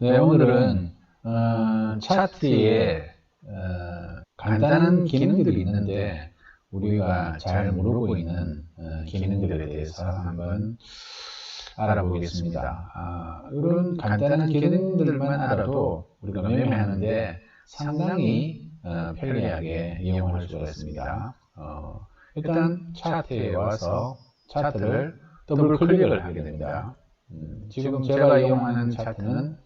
네, 오늘은 어, 차트에 어, 간단한 기능들이 있는데 우리가 잘 모르고 있는 어, 기능들에 대해서 한번 알아보겠습니다. 아, 이런 간단한 기능들만 알아도 우리가 매매하는데 상당히 어, 편리하게 이용할 수가 있습니다. 어, 일단 차트에 와서 차트를 더블 클릭을 하게 됩니다. 음, 지금 제가 이용하는 차트는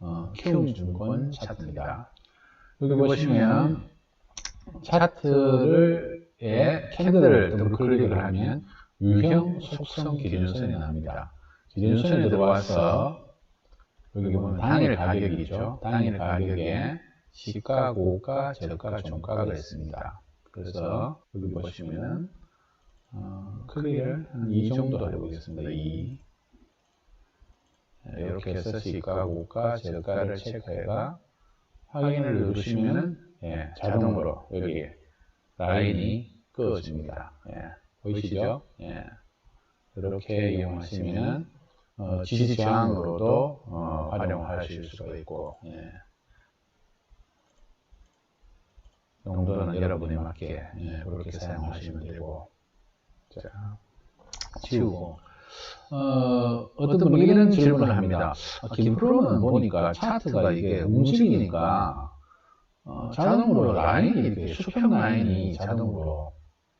어, 키움증권 차트입니다. 여기 보시면 차트를에 캔들을 더블 클릭을 하면 유형 속성 기준선이 나옵니다. 기준선에 들어와서 여기 보면 당일 가격이 있죠. 당일 가격에 시가, 고가, 저가, 종가가 있습니다. 그래서 여기 보시면 어, 크기를 한이 정도 해보겠습니다. 2 이렇게 해서 시가, 고가, 저가를 체크해가 확인을 누르시면 예, 자동으로 여기 라인이 그어집니다. 예, 보이시죠? 예, 이렇게 이용하시면 어, 지지 저항으로도 어, 활용하실 수가 있고. 예. 용도는 여러분에 맞게 예, 그렇게 사용하시면 되고. 자 치우고 어, 어떤 분이 이런 질문을 합니다. 아, 김프로는 보니까 차트가 이게 움직이니까 어, 자동으로 라인이 이렇게 수평 라인이 자동으로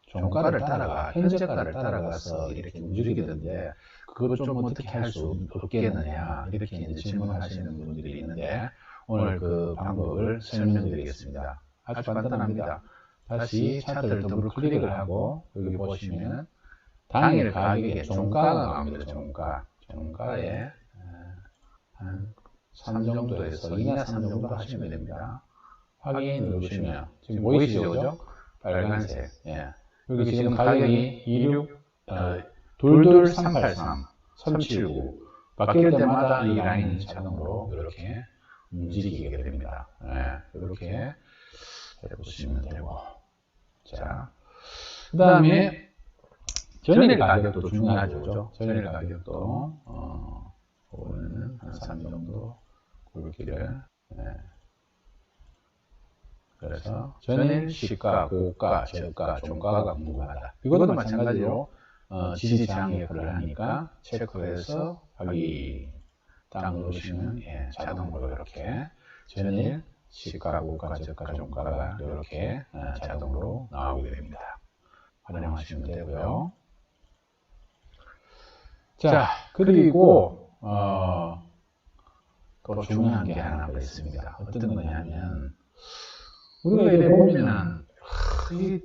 종가를 따라가 현재가를 따라가서 이렇게 움직이던데 그걸 좀 어떻게 할 수 없겠느냐 이렇게 이제 질문하시는 분들이 있는데 오늘 그 방법을 설명드리겠습니다. 아주 간단합니다. 다시 차트를 더블 클릭을 하고 여기 보시면 당일 가격에 종가가 나옵니다. 종가. 종가에 한 3 정도에서 2나 3 정도 하시면 됩니다. 확인 누르시면 지금 보이시죠? 그죠? 빨간색. 예. 여기 지금 가격이 26, 어, 22383, 379 바뀔 때마다 이 라인이 자동으로 이렇게 움직이게 됩니다. 예. 이렇게 해보시면 되고. 자, 그 다음에 전일 가격도 중요하죠. 전일 가격도, 어, 보면은 한3 정도 굵기를, 네. 그래서 전일 시가, 고가, 저가, 종가가 궁금하다. 이것도 마찬가지로 어, 지지 저항 역할을 하니까 체크해서 확인 딱 누르시면 예, 자동으로 이렇게 전일 시가, 고가, 저가, 종가가 이렇게 어, 자동으로 나오게 됩니다. 활용하시면 되고요. 자, 그리고 어, 또 중요한 게 하나 더 있습니다. 어떤 거냐면 우리가 이래 보면은 이,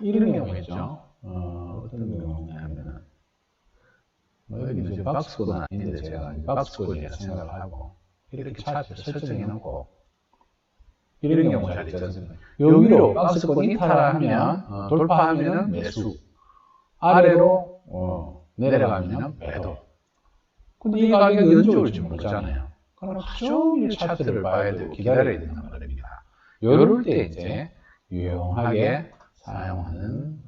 이런 경우겠죠. 어, 어떤 경우냐면은 뭐 여기 이제 박스코드는 아닌데 제가 박스코드라 생각을 하고 이렇게 차트 설정해 놓고 이런 경우 잘 있지 않습니까? 여기로 박스코드 이탈하면 어, 돌파하면 매수 아래로 어, 내려가면 매도. 근데 이 가격이 언제 올지 모르잖아요. 그럼 하루 종일 차트를 봐야 되고 기다려야 된단 말입니다. 이럴 때 이제 유용하게 사용하는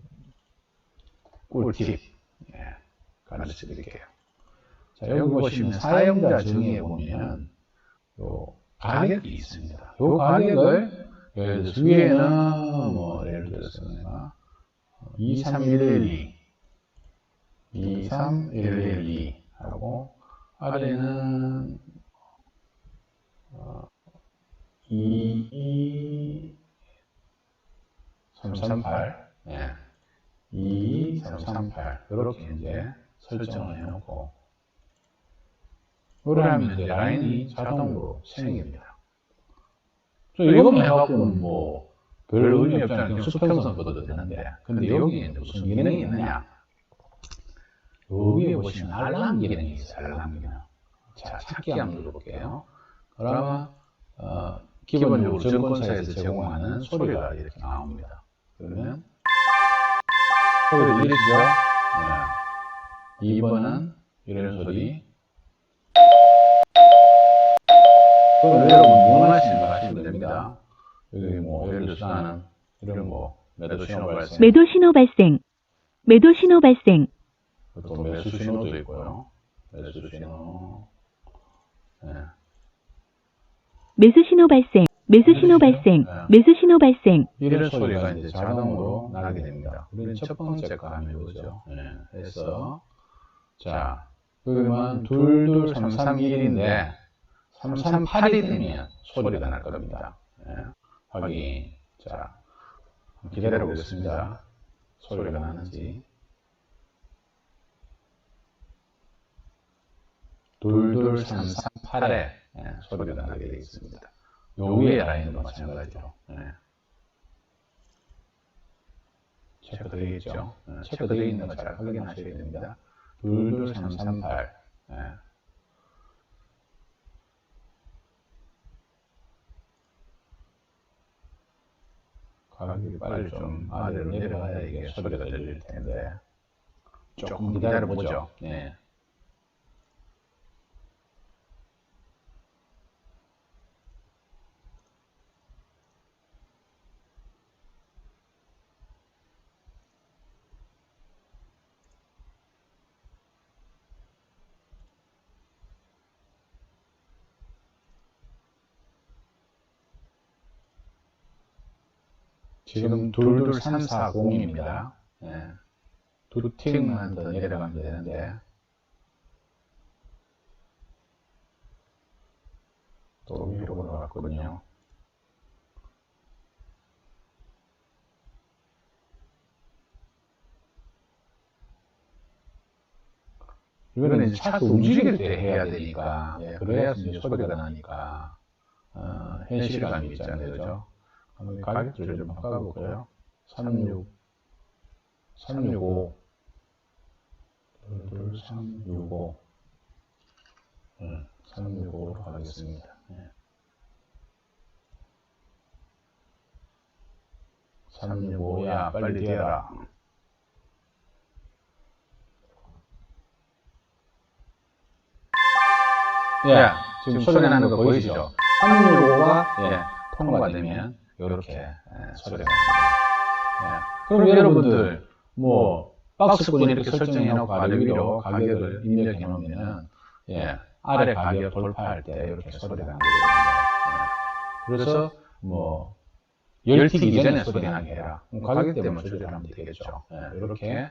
꿀팁. 예, 가르쳐 드릴게요. 자, 여기 보시면 사용자 정의에 보면 요 가격이 있습니다. 요 가격을 예를 들어서 위에는 뭐 예를 들어서 내가 23112 23112 하고 아래는 어, 2, 3, 3, 8, 네. 2, 3, 3, 8 이렇게 이제 설정을 해놓고 그러면 이제 라인이 자동으로 생깁니다. 저 이것만 해갖고 뭐별 의미 없잖아요. 수평선 걷어도 되는데 근데 여기에 무슨 기능이 있느냐 여기에 보시면 알람 기능이 있어요. 알람 기능. 자, 찾기 한번 눌러볼게요. 그러면 어, 기본적으로 증권사에서 제공하는 소리가 이렇게 나옵니다. 그러면 소리를 들리시죠? 네. 2번은 이런 소리. 그럼 여러분 원하시는 거 하시면 됩니다. 여기 뭐 예를 들어서 나는 이런 뭐 매도 신호 발생, 매도 신호 발생. 매도 신호 발생. 또 매수 신호도 있고요. 매수 신호. 예. 매수 신호 발생. 매수 신호 발생. 매수 신호 발생. 이런 소리가 이제 자동으로 나게 됩니다. 우리는 첫 번째 거 한번 해보죠. 예, 해서 자 그러면 22331인데 338이 되면 소리가 날 겁니다. 예, 확인. 자 기다려 보겠습니다. 소리가 나는지. 둘둘삼삼팔에 예, 소리가 나게 되어 있습니다. 요 위에 라인도 마찬가지로. 예. 체크 되겠죠? 예, 체크 되어 있는 거 잘 확인하셔야 됩니다. 22338. 예. 가격이 빨리 좀 아래로 내려가야 이게 소리가 들릴 텐데 조금 기다려보죠. 네. 지금 22340입니다. 예. 두 틱만 더 내려가면 되는데. 또 위로 올라갔거든요. 이거는 이제 차트 움직일 때 해야 되니까, 예, 그래야 이제 소리가 나니까, 어, 현실감이 있잖아요, 그죠? 한번 가격들을 좀 바꿔볼까요? 36, 365, 2, 3, 65, 네, 365로 가겠습니다. 네. 365야, 빨리 되라. 예, 지금 소리 나는 거 보이시죠? 365가 예, 통과되면 이렇게 예, 소리가 납니다. 예. 그럼 여러분들 뭐 박스권 이렇게 설정해놓고 가격 위로 가격을 입력해 놓으면은 예, 아래 가격 돌파할 때 이렇게 소리가 나게 됩니다. 예. 그래서 뭐 열튀기 전에 소리 나게 해라. 가격 때문에 조절하면 되겠죠. 예, 이렇게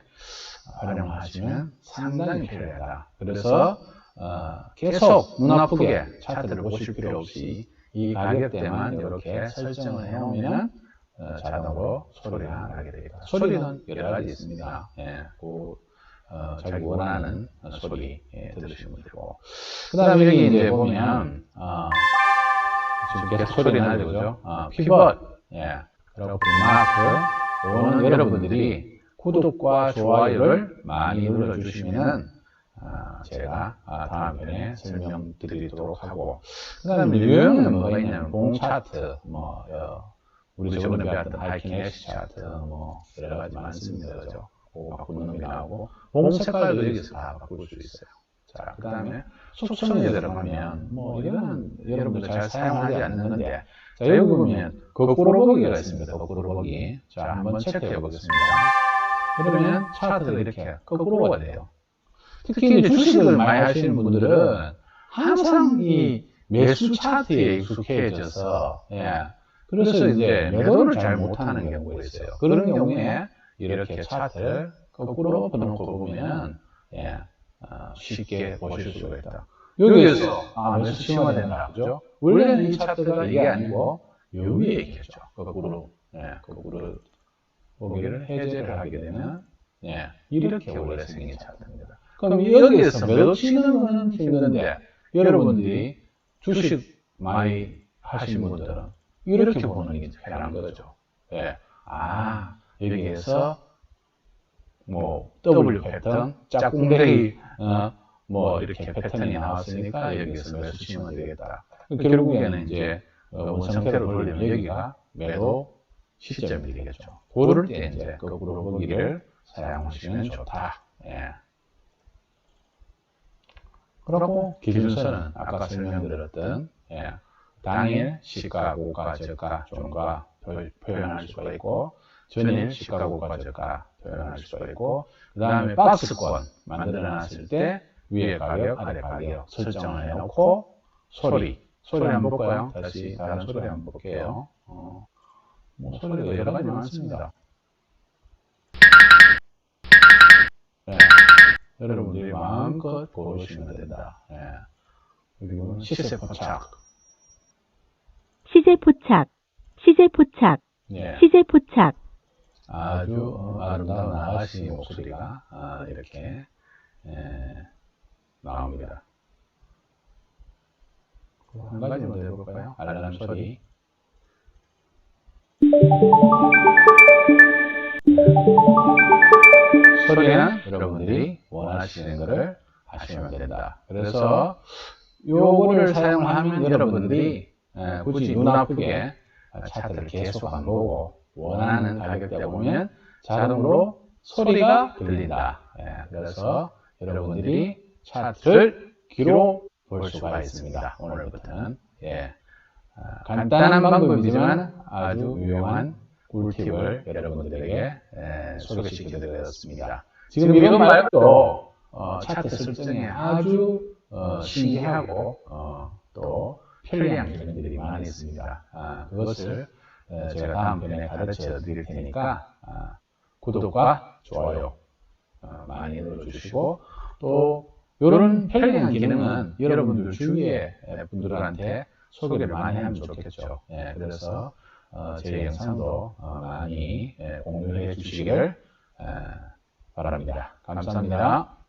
활용하시면 상당히 편리하다. 그래서 어, 계속 눈 아프게 차트를 보실 필요 없이 이 가격대만 이렇게 설정을 해놓으면 어, 자동으로 소리가 나게 됩니다. 소리는 여러 가지 있습니다. 예, 그, 어, 자기 원하는 소리 예, 들으시면 되고. 그 다음에 여기 이제 보면 어, 지금 계속 소리 나죠, 그죠? 어, 피벗, 예, 그리고 빅마크, 이거는 여러분들이 구독과 좋아요를 많이 눌러주시면은 아, 제가 아, 다음 편에 설명드리도록 하고. 그 다음에 유형은 뭐가 있냐면 봉 차트. 뭐 어, 우리 저번에 배웠던 하이킹 애쉬 차트. 뭐 여러 가지 많습니다. 그죠? 그거 바꾸는 놈이 나오고 봉 색깔도 여기서 다 바꿀 수 있어요. 자 그 다음에 속성에 들어가면 뭐 이거는 여러분들 잘 사용하지 않는 건데. 자 여기 보면 거꾸로 보기가 있습니다. 거꾸로 보기. 자 한번 체크해 보겠습니다. 그러면 차트가 이렇게 거꾸로가 돼요 특히 이제 주식을 많이 하시는 분들은 항상 이 매수 차트에 익숙해져서, 예. 그래서 이제 매도를 잘 못하는 경우가 있어요. 그런 경우에 이렇게 차트를 거꾸로 엎어놓고 보면, 예, 어, 쉽게 보실 수가 있다. 여기에서, 아, 매수 심화된다. 그죠? 원래는 이 차트가 이게 아니고, 요 위에 있겠죠. 거꾸로, 예, 거꾸로 보기를 해제를 하게 되면, 예, 이렇게 원래 생긴 차트입니다. 그럼 여기에서 매도 치는 거는 힘든데 여러분들이 주식 많이 하신 분들은 이렇게 보는 게 편한 거죠. 예. 아, 여기에서 뭐 W 패턴, 짝꿍뱅이 어, 뭐 이렇게 패턴이 나왔으니까 여기서 매수 치면 되겠다. 결국에는 이제 어, 원상태로 돌리면 여기가 매도 시점이 되겠죠. 그럴 때 이제 거꾸로 보기를 사용하시면 좋다. 예. 그리고 기준선은 아까 설명드렸던 예, 당일 시가, 고가, 저가, 종가 표현할 수가 있고 전일 시가, 고가, 저가 표현할 수가 있고 그 다음에 박스권 만들어 놨을 때 위에 가격, 아래 가격 설정을 해놓고 소리. 소리 한번 볼까요? 다시 다른 소리 한번 볼게요. 어, 뭐 소리가 여러 가지 많습니다. 네, 여러분들이 마음껏 고르시면 된다. 네. 그리고 시세 포착. 시제 포착, 시제 포착, 네. 시제 포착, 아주 어, 아름다운 아가씨 목소리가 아, 이렇게 에, 나옵니다. 한 가지만 더 해볼까요? 알람 소리. 소리는 여러분들이 원하시는 것을 하시면 된다. 그래서 요거를 사용하면 여러분들이 에, 굳이 눈 아프게 차트를 계속 안 보고 원하는 가격대 보면 자동으로 소리가 들린다. 예, 그래서 여러분들이 차트를 귀로 볼 수가 있습니다. 오늘부터는 예, 아, 간단한 방법이지만 아주 유용한 꿀팁을 여러분들에게 예, 소개시켜드렸습니다. 지금 이것 말고 어, 차트 설정에 아주 어, 신기하고 어, 또 편리한 기능들이 많이 있습니다. 아, 그것을 어, 제가 다음번에 가르쳐 드릴 테니까 아, 구독과 좋아요 어, 많이 눌러주시고 또 이런 편리한 기능은 여러분들 주위에 에, 분들한테 소개를 많이 하면 좋겠죠. 예, 그래서 어, 제 영상도 어, 많이 예, 공유해 주시길 에, 바랍니다. 감사합니다.